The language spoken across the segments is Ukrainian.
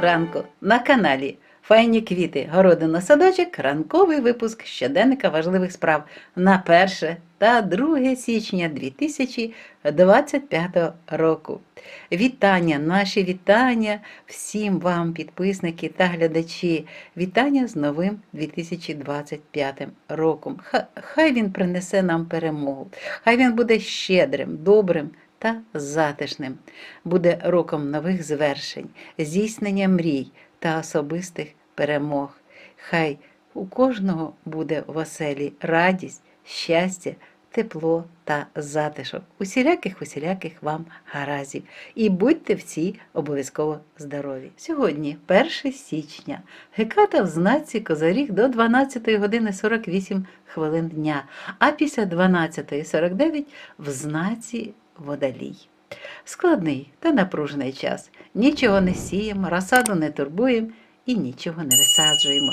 ранку на каналі Файні квіти, городина садочок, ранковий випуск щоденника важливих справ на 1 та 2 січня 2025 року. Вітання, наші вітання всім вам, підписники та глядачі. Вітання з новим 2025 роком. Хай він принесе нам перемогу, хай він буде щедрим, добрим та затишним. Буде роком нових звершень, здійснення мрій та особистих перемог. Хай у кожного буде в оселі радість, щастя, тепло та затишок. Усіляких усіляких вам гаразів. І будьте всі обов'язково здорові. Сьогодні, 1 січня, геката в знаці Козаріг до 12 години 48 хвилин дня, а після 12.49 в знаці Водолій. Складний та напружений час. Нічого не сіємо, розсаду не турбуємо і нічого не висаджуємо.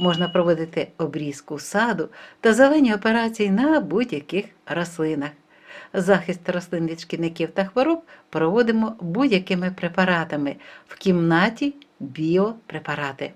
Можна проводити обрізку саду та зелені операції на будь-яких рослинах. Захист рослин від шкідників та хвороб проводимо будь-якими препаратами в кімнаті біопрепарати.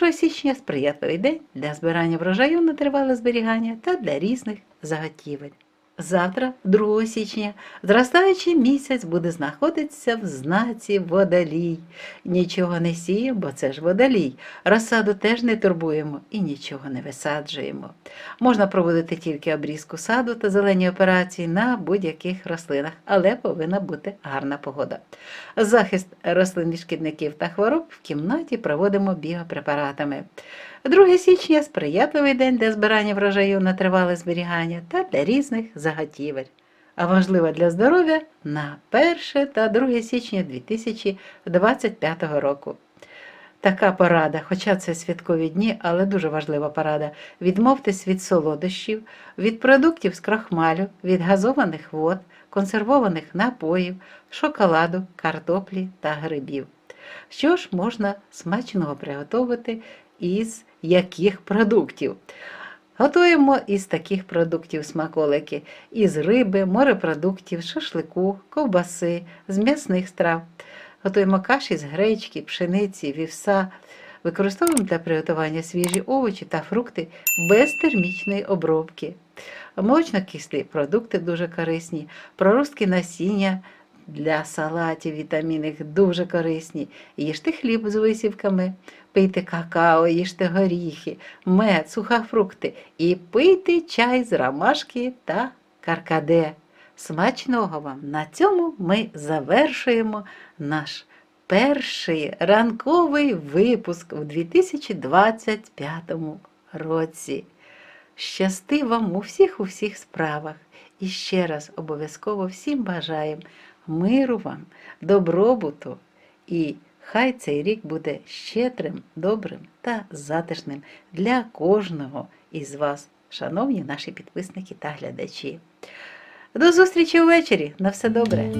1 січня сприятливий день для збирання врожаю на тривале зберігання та для різних заготівель. Завтра, 2 січня, зростаючий місяць буде знаходитися в знаці водолій. Нічого не сіємо, бо це ж водолій. Розсаду теж не турбуємо і нічого не висаджуємо. Можна проводити тільки обрізку саду та зелені операції на будь-яких рослинах, але повинна бути гарна погода. Захист рослин від шкідників та хвороб в кімнаті проводимо біопрепаратами. 2 січня сприятливий день для збирання врожаю на тривале зберігання та для різних заготівель. А важливо для здоров'я на 1 та 2 січня 2025 року. Така порада, хоча це святкові дні, але дуже важлива порада. Відмовтесь від солодощів, від продуктів з крахмалю, від газованих вод, консервованих напоїв, шоколаду, картоплі та грибів. Що ж можна смачного приготувати із яких продуктів? Готуємо із таких продуктів смаколики, із риби, морепродуктів, шашлику, ковбаси, з м'ясних страв. Готуємо каші з гречки, пшениці, вівса. Використовуємо для приготування свіжі овочі та фрукти без термічної обробки. Молочно-кислі продукти дуже корисні, проростки насіння для салатів, вітамінних дуже корисні. Їжте хліб з висівками, пийте какао, їжте горіхи, мед, сухофрукти і пийте чай з ромашки та каркаде. Смачного вам! На цьому ми завершуємо наш перший ранковий випуск у 2025 році. Щасти вам у всіх у всіх справах. І ще раз обов'язково всім бажаємо миру вам, добробуту і хай цей рік буде щедрим, добрим та затишним для кожного із вас, шановні наші підписники та глядачі. До зустрічі ввечері. На все добре!